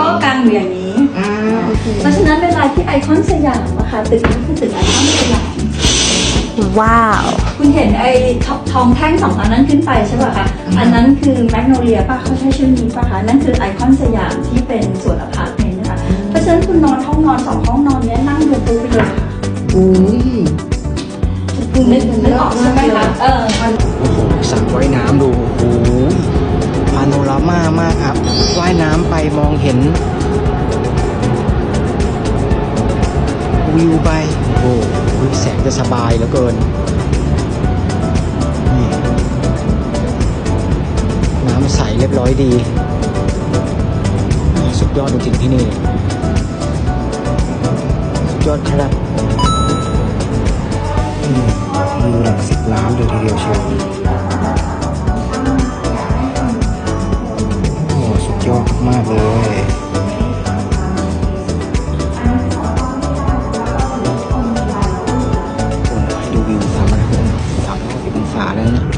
ก็กางอยู่อย่างนี้ อ่าโอเคเพราะฉะนั้นเวลาที่ไอคอนสยามอะค่ะตึกนี้คือตึกไอคอนสยาม ว้าว คุณเห็นไอ้ททองแท่งสองอันนั้นขึ้นไปใช่ป่ะคะ อันนั้นคือแมกโนเลียป่ะเขาใช้ชื่อนี้ป่ะคะ นั่นคือไอคอนสยามที่เป็นส่วนอพาร์ตเมนต์นะคะ เพราะฉะนั้นคุณนอนห้องนอนสองห้องนอนเนี้ยนั่งดูปุ๊บไปเลยค่ะอุ้ยคุณนึกนึกออกใช่ไหมคะ เออ โอ้โหสระว่ายน้ำดู โอ้โหพาโนรามามากครับว่ายน้ำไปมองเห็น วิวไป โอ้โหแสงจะสบายเหลือเกินนี่น้ำใสเรียบร้อยดี สุดยอดจริงๆที่นี่ สุดยอดครับวิวหลักสิบล้านเลยทีเดียวเชียว อ